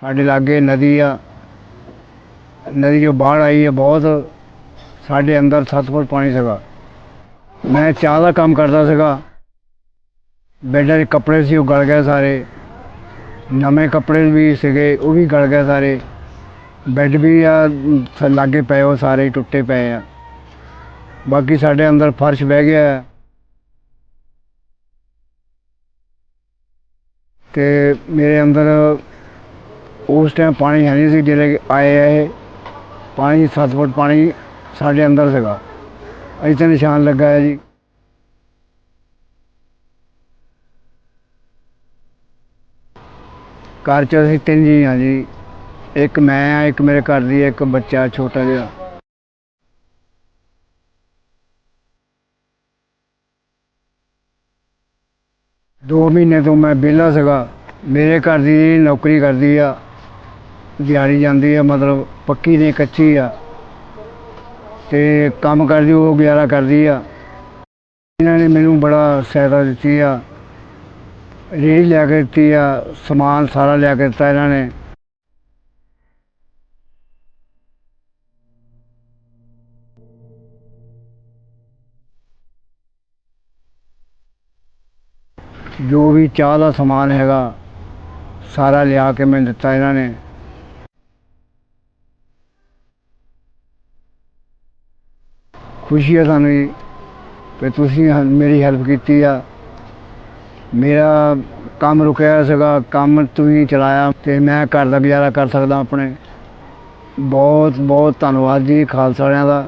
ਸਾਡੇ ਲਾਗੇ ਨਦੀ ਆ। ਨਦੀ ਜੋ ਬਾਹਰ ਆਈ ਹੈ ਬਹੁਤ। ਸਾਡੇ ਅੰਦਰ ਸੱਤ ਫੁੱਟ ਪਾਣੀ ਸੀਗਾ। ਮੈਂ ਚਾਹ ਦਾ ਕੰਮ ਕਰਦਾ ਸੀਗਾ। ਬੈਡਾਂ ਦੇ ਕੱਪੜੇ ਸੀ, ਉਹ ਗਲ ਗਏ ਸਾਰੇ। ਨਵੇਂ ਕੱਪੜੇ ਵੀ ਸੀਗੇ, ਉਹ ਵੀ ਗਲ ਗਏ ਸਾਰੇ। ਬੈੱਡ ਵੀ ਆ ਲਾਗੇ ਪਏ ਉਹ ਸਾਰੇ, ਟੁੱਟੇ ਪਏ ਆ। ਬਾਕੀ ਸਾਡੇ ਅੰਦਰ ਫਰਸ਼ ਬਹਿ ਗਿਆ। ਹੈ। ਤੇ ਮੇਰੇ ਅੰਦਰ ਉਸ ਟਾਈਮ ਪਾਣੀ ਹੈ ਨਹੀਂ ਸੀ ਜਿਹੜੇ ਆਏ ਆ ਇਹ। ਪਾਣੀ ਸੱਤ ਫੁੱਟ ਪਾਣੀ ਸਾਡੇ ਅੰਦਰ ਸੀਗਾ। ਇੱਥੇ ਨਿਸ਼ਾਨ ਲੱਗਾ ਹੈ ਜੀ। ਘਰ ਚ ਅਸੀਂ ਤਿੰਨ ਜੀ ਹਾਂ ਜੀ। ਇੱਕ ਮੈਂ ਆ, ਇੱਕ ਮੇਰੇ ਘਰ ਦੀ, ਇੱਕ ਬੱਚਾ ਛੋਟਾ ਜਿਹਾ। ਦੋ ਮਹੀਨੇ ਤੋਂ ਮੈਂ ਵਿਹਲਾ ਸੀਗਾ। ਮੇਰੇ ਘਰ ਦੀ ਨੌਕਰੀ ਕਰਦੀ ਆ। ਦਿਹਾੜੀ ਜਾਂਦੀ ਆ, ਮਤਲਬ ਪੱਕੀ ਨਹੀਂ, ਕੱਚੀ ਆ। ਤੇ ਕੰਮ ਕਰਦੀ, ਉਹ ਗੁਜ਼ਾਰਾ ਕਰਦੀ ਆ। ਇਹਨਾਂ ਨੇ ਮੈਨੂੰ ਬੜਾ ਸਹਾਇਤਾ ਦਿੱਤੀ ਆ। ਰੇਹ ਲਿਆ ਕੇ ਦਿੱਤੀ ਆ, ਸਮਾਨ ਸਾਰਾ ਲਿਆ ਕੇ ਦਿੱਤਾ ਇਹਨਾਂ ਨੇ। ਜੋ ਵੀ ਚਾਹ ਦਾ ਸਮਾਨ ਹੈਗਾ, ਸਾਰਾ ਲਿਆ ਕੇ ਮੈਨੂੰ ਦਿੱਤਾ ਇਹਨਾਂ ਨੇ। ਖੁਸ਼ੀ ਹੈ ਸਾਨੂੰ ਜੀ ਕਿ ਤੁਸੀਂ ਹ- ਮੇਰੀ ਹੈਲਪ ਕੀਤੀ ਆ। ਮੇਰਾ ਕੰਮ ਰੁਕਿਆ ਸੀਗਾ, ਕੰਮ ਤੁਸੀਂ ਚਲਾਇਆ ਅਤੇ ਮੈਂ ਘਰ ਦਾ ਗੁਜ਼ਾਰਾ ਕਰ ਸਕਦਾ ਆਪਣੇ। ਬਹੁਤ ਬਹੁਤ ਧੰਨਵਾਦ ਜੀ ਖਾਲਸਾ ਵਾਲਿਆਂ ਦਾ।